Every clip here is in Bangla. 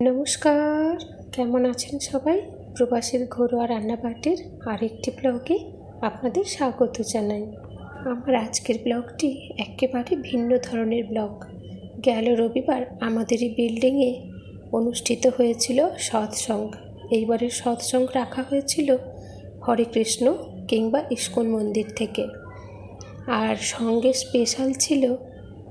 নমস্কার কেমন আছেন সবাই? প্রবাসীর ঘরোয়া রান্নাবাটির আরেকটি ব্লগে আপনাদের স্বাগত জানাই। আমার আজকের ব্লগটি একেবারে ভিন্ন ধরনের ব্লগ। গেল রবিবার আমাদের এই বিল্ডিংয়ে অনুষ্ঠিত হয়েছিল সৎসঙ্গ। এইবারের সৎসঙ্গ রাখা হয়েছিল হরে কৃষ্ণ কিংবা ইস্কন মন্দির থেকে। আর সঙ্গে স্পেশাল ছিল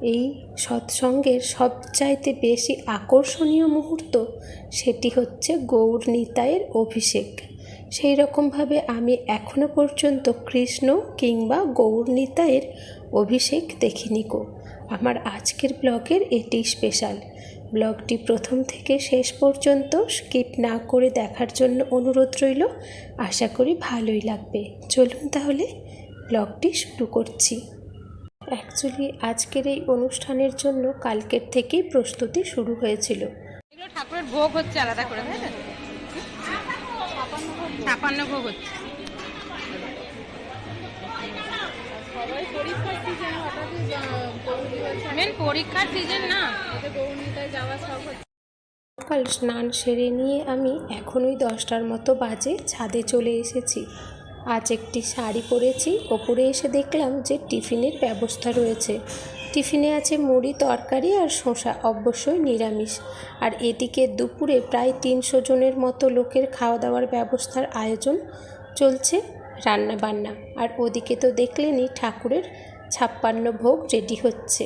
এই সৎসঙ্গের সবচাইতে বেশি আকর্ষণীয় মুহূর্ত সেটি হচ্ছে গৌর নিতাইয়ের অভিষেক। সেই রকমভাবে আমি এখনও পর্যন্ত কৃষ্ণ কিংবা গৌর নিতাইয়ের অভিষেক দেখিনি গো। আমার আজকের ব্লগের এটি স্পেশাল। ব্লগটি প্রথম থেকে শেষ পর্যন্ত স্কিপ না করে দেখার জন্য অনুরোধ রইল। আশা করি ভালোই লাগবে। চলুন তাহলে ব্লগটি শুরু করছি। অ্যাকচুয়ালি আজকের এই অনুষ্ঠানের জন্য কালকের থেকেই প্রস্তুতি শুরু হয়েছিল। ঠাকুরের ভোগ হচ্ছে আলাদা করে ছাপান্ন ভোগ হচ্ছে। সকাল স্নান সেরে নিয়ে আমি এখনই দশটার মতো বাজে ছাদে চলে এসেছি। আজ একটি শাড়ি পরেছি। ওপরে এসে দেখলাম যে টিফিনের ব্যবস্থা রয়েছে। টিফিনে আছে মুড়ি তরকারি আর শসা অবশ্যই নিরামিষ। আর এদিকে দুপুরে প্রায় তিনশো জনের মতো লোকের খাওয়া দাওয়ার ব্যবস্থার আয়োজন চলছে রান্না বান্না আর ওদিকে তো দেখলেনই ঠাকুরের ছাপ্পান্ন ভোগ রেডি হচ্ছে।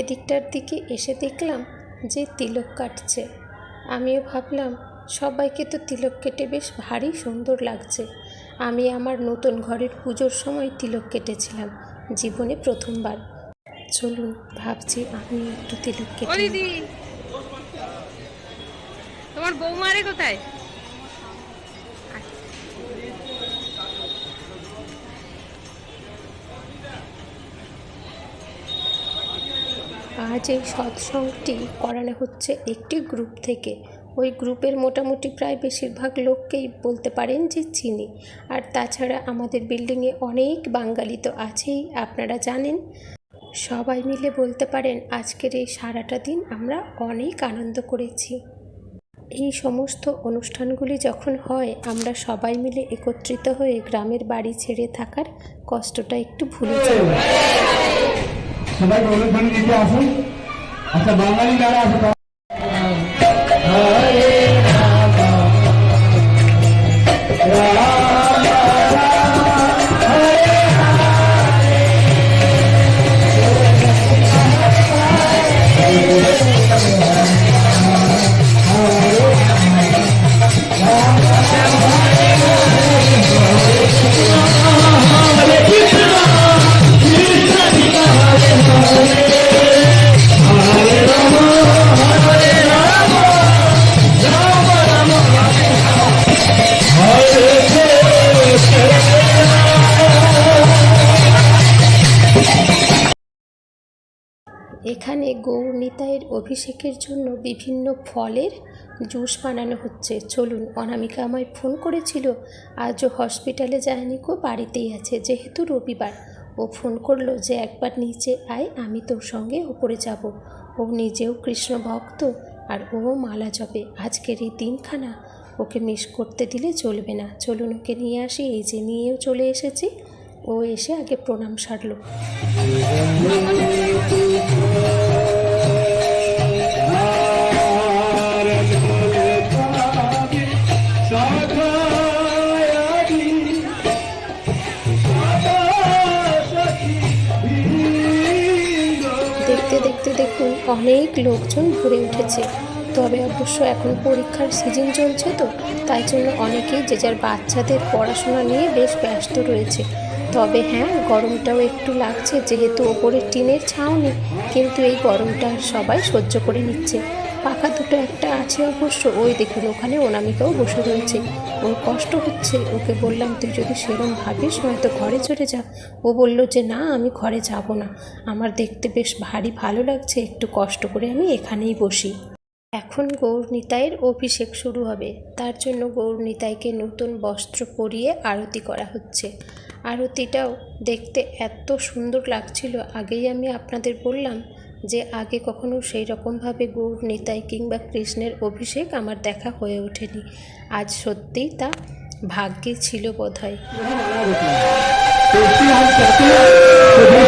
এদিকটার দিকে এসে দেখলাম যে তিলক কাটছে। আমিও ভাবলাম সবাইকে তো তিলক কেটে বেশ ভারী সুন্দর লাগছে। আমি আমার নতুন ঘরের পুজোর সময় তিলক কেটেছিলাম জীবনে প্রথমবার। চলুন ভাবছি আমি একটু তিলক কেটে। দিদি! তোমার বৌমারে কোথায়? আজ এই সৎসঙ্গটি করানো হচ্ছে একটি গ্রুপ থেকে। ওই গ্রুপের মোটামুটি প্রায় বেশিরভাগ লোককেই বলতে পারেন যে চিনি। আর তাছাড়া আমাদের বিল্ডিংয়ে অনেক বাঙালি তো আছেই, আপনারা জানেন। সবাই মিলে বলতে পারেন, আজকের এই সারাটা দিন আমরা অনেক আনন্দ করেছি। এই সমস্ত অনুষ্ঠানগুলি যখন হয়, আমরা সবাই মিলে একত্রিত হয়ে গ্রামের বাড়ি ছেড়ে থাকার কষ্টটা একটু ভুলে যাই। সবাই অনুষ্ঠানে দিতে আসুন আচ্ছা বাঙালি যারা আছে এখানে গৌর নিতাইয়ের অভিষেকের জন্য বিভিন্ন ফলের জুস বানানো হচ্ছে। চলুন, অনামিকা আমায় ফোন করেছিল, আজও হসপিটালে যায়নি কো বাড়িতেই আছে, যেহেতু রবিবার। ও ফোন করল যে একবার নিচে আয়, আমি তোর সঙ্গে ওপরে যাব। ও নিজেও কৃষ্ণ ভক্ত, আর ও মালা জপে। আজকের এই দিনখানা ওকে মিস করতে দিলে চলবে না। চলুন ওকে নিয়ে আসি, এই যে নিয়েও চলে এসেছি। ও এসে আগে প্রণাম সারলো। দেখতে দেখতে দেখুন, অনেক লোকজন ভরে উঠেছে। তবে অবশ্য এখন পরীক্ষার সিজন চলছে তো, তাই জন্য অনেকেই যে যার বাচ্চাদের পড়াশোনা নিয়ে বেশ ব্যস্ত রয়েছে। তবে হ্যাঁ গরমটাও একটু লাগছে, যেহেতু ওপরে টিনের ছাউনি কিন্তু এই গরমটা সবাই সহ্য করে নিচ্ছে। পাকা দুটো একটা আছে অবশ্য, ওই দেখুন, ওখানে অনামিকাও বসে রয়েছে। ওর কষ্ট হচ্ছে, ওকে বললাম, তুই যদি সেরম ভাবিস হয়তো ঘরে চলে যা। ও বলল যে, না, আমি ঘরে যাব না। আমার দেখতে বেশ ভারী ভালো লাগছে, একটু কষ্ট করে আমি এখানেই বসি। এখন গৌরনিতাইয়ের অভিষেক শুরু হবে। তার জন্য গৌরনিতাইকে নতুন বস্ত্র পরিয়ে আরতি করা হচ্ছে। আরতিটাও দেখতে এত সুন্দর লাগছিল। আগেই আমি আপনাদের বললাম যে আগে কখনো সেই রকমভাবে গৌর নিতাই কিংবা কৃষ্ণের অভিষেক আমার দেখা হয়ে ওঠেনি। আজ সত্যিই তা ভাগ্যে ছিল বোধহয়। तो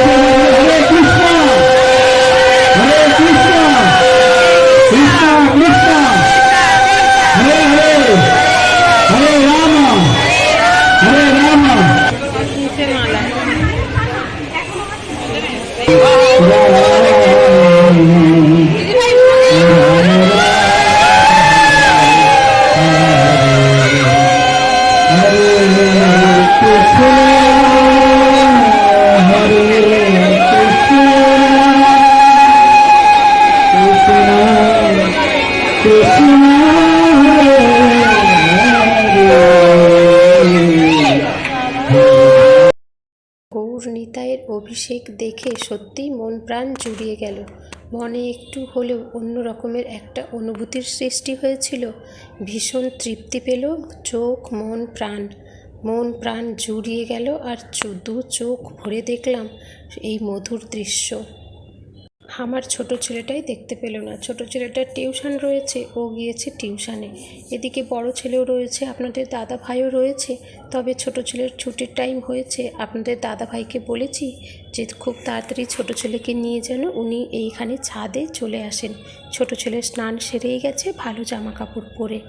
অভিষেক দেখে সত্যিই মন প্রাণ জুড়িয়ে গেল। মনে একটু হলেও অন্য রকমের একটা অনুভূতির সৃষ্টি হয়েছিল। ভীষণ তৃপ্তি পেল চোখ, মন, প্রাণ। মন, প্রাণ জুড়িয়ে গেল আর দু চোখ ভরে দেখলাম এই মধুর দৃশ্য। আমার ছোট ছেলেটাই দেখতে পেল না। ছোট ছেলেটার টিউশন রয়েছে, ও গিয়েছে টিউশানে। এদিকে বড় ছেলেও রয়েছে, আপনাদের দাদা ভাইও রয়েছে, তবে ছোট ছেলের ছুটির টাইম হয়েছে। আপনাদের দাদা ভাইকে বলেছি যে খুব তাড়াতাড়ি ছোট ছেলেকে নিয়ে যেন উনি এইখানে ছাদে চলে আসেন। ছোট ছেলের স্নান সেরেই গেছে, ভালো জামা কাপড় পরে।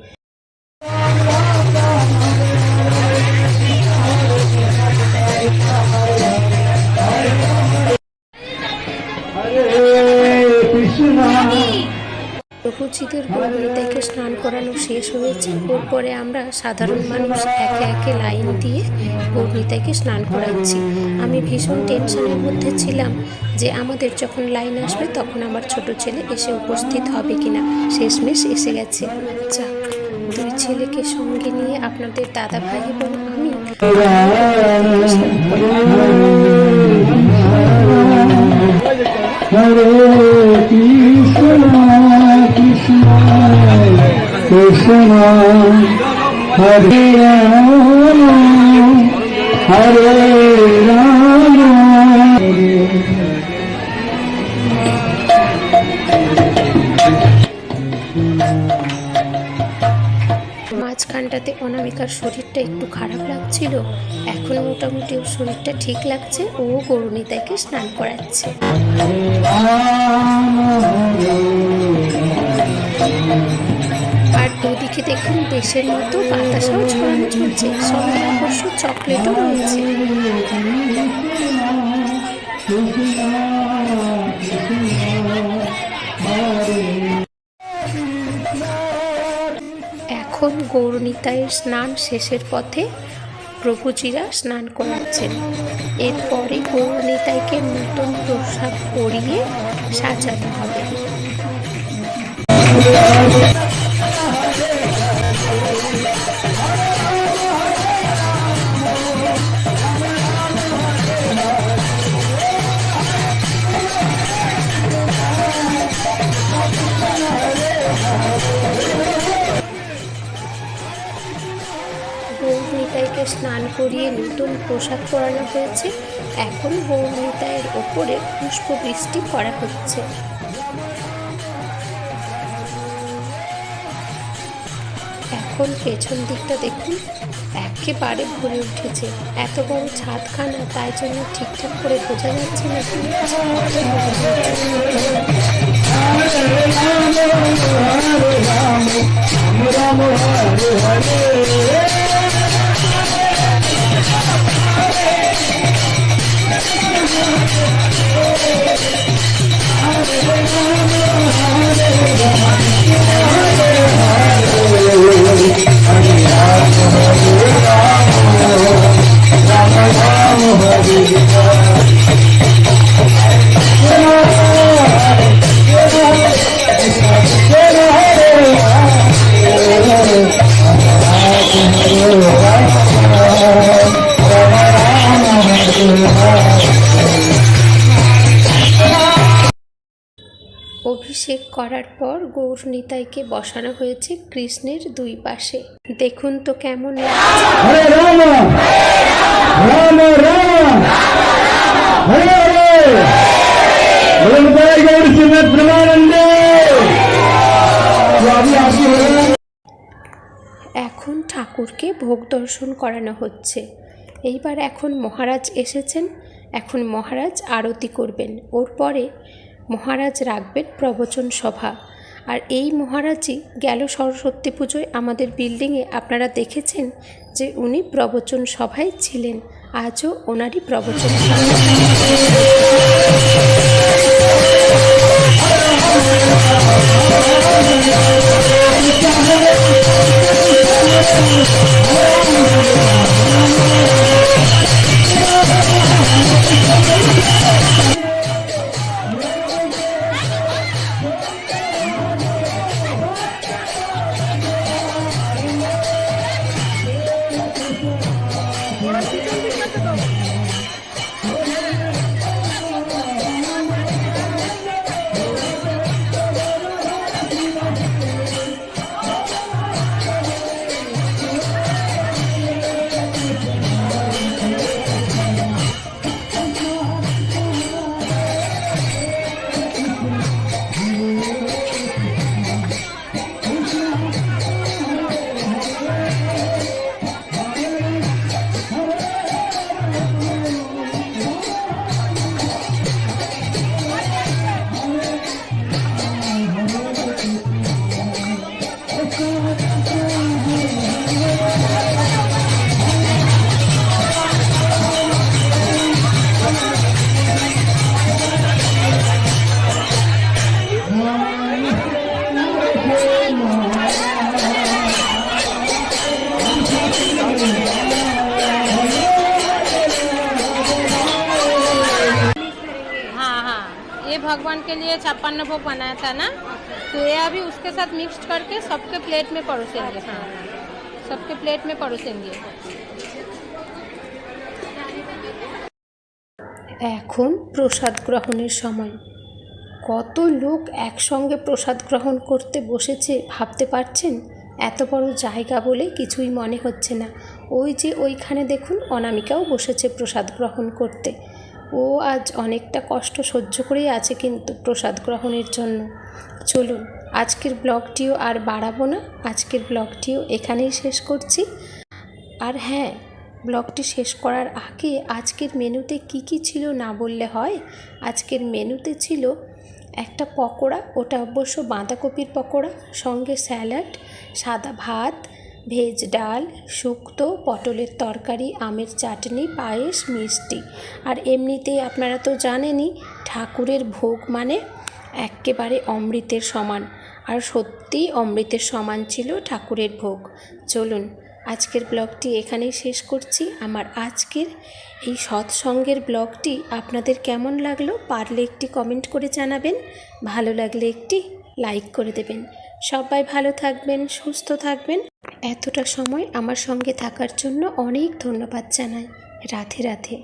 প্রভুজিদের গৌরীতাকে স্নান করানো শেষ হয়েছে। এরপরে আমরা সাধারণ মানুষ একে একে লাইন দিয়ে গৌরীতাকে স্নান করাচ্ছি। আমি ভীষণ টেনশনের মধ্যে ছিলাম যে আমাদের যখন লাইন আসবে তখন আমার ছোট ছেলে এসে উপস্থিত হবে কিনা। শেষমেশ এসে গেছে। যাক দুই ছেলেকে সঙ্গে নিয়ে আপনাদের দাদা ভাই এবং আমি স্নান মাঝখানটাতে অনামিকার শরীরটা একটু খারাপ লাগছিল। এখন মোটামুটি ওর শরীরটা ঠিক লাগছে। ও গরুণিতাকে স্নান করাচ্ছে। Thank you. আর দুদিকে দেখুন দেশের মতো বাতাসাও ছড়ানো চলছে। সঙ্গে অবশ্য চকলেটও রয়েছে। এখন গৌরনিতায়ের স্নান শেষের পথে প্রভুজিরা স্নান করাচ্ছেন। এরপরে গৌরনিতাইকে নতুন পোশাক পরিয়ে সাজানো হবে। স্নান করিয়ে নতুন পোশাক পরানো হয়েছে এখন গৌরনিতাইয়ের ওপরে পুষ্পবৃষ্টি করা হচ্ছে এখন পেছন দিকটা দেখুন একেবারে ভরে উঠেছে এত বড় ছাদখানা তাই জন্য ঠিকঠাক করে বোঝা যাচ্ছে না অভিষেক করার পর গৌর নিতাইকে বসানো হয়েছে কৃষ্ণের দুই পাশে। দেখুন তো কেমন এখন ঠাকুরকে ভোগ দর্শন করানো হচ্ছে। এইবার এখন মহারাজ এসেছেন। এখন মহারাজ আরতি করবেন। ওর পরে মহারাজ রাখবেন প্রবচন সভা। আর এই মহারাজই গেল সরস্বতী পুজোয় আমাদের বিল্ডিংয়ে। আপনারা দেখেছেন যে উনি প্রবচন সভায় ছিলেন। আজও ওনারই প্রবচন সভা। के लिए छप्पन भोग बनाया था ना तो ये अभी उसके साथ मिक्स करके सबके प्लेट में परोसेंगे हाँ सबके प्लेट में परोसेंगे এখন প্রসাদ গ্রহণের সময় কত লোক একসঙ্গে প্রসাদ গ্রহণ করতে বসেছে ভাবতে পারছেন এত বড় জায়গা বলে কিছুই মনে হচ্ছে না ওই যে ওইখানে দেখুন অনামিকাও বসেছে প্রসাদ গ্রহণ করতে ও আজ অনেকটা কষ্ট সহ্য করেই আছে কিন্তু প্রসাদ গ্রহণের জন্য। চলুন, আজকের ব্লগটিও আর বাড়াবো না। আজকের ব্লগটিও এখানেই শেষ করছি। আর হ্যাঁ ব্লগটি শেষ করার আগে আজকের মেনুতে কি কি ছিল না বললে হয়? আজকের মেনুতে ছিল একটা পকোড়া, ওটা অবশ্য বাঁধাকপির পকোড়া, সঙ্গে স্যালাড, সাদা ভাত ভেজ ডাল, শুক্তো, পটলের তরকারি, আমের চাটনি, পায়েস, মিষ্টি। আর এমনিতেই আপনারা তো জানেনই, ঠাকুরের ভোগ মানে এক্কেবারে অমৃতের সমান। আর সত্যিই অমৃতের সমান ছিল ঠাকুরের ভোগ। চলুন, আজকের ব্লগটি এখানেই শেষ করছি। আমার আজকের এই সৎসঙ্গের ব্লগটি আপনাদের কেমন লাগল, পারলে একটি কমেন্ট করে জানাবেন। ভালো লাগলে একটি লাইক করে দেবেন। সবাই ভালো থাকবেন, সুস্থ থাকবেন। এতটা সময় আমার সঙ্গে থাকার জন্য অনেক ধন্যবাদ জানাই। রাধে রাধে।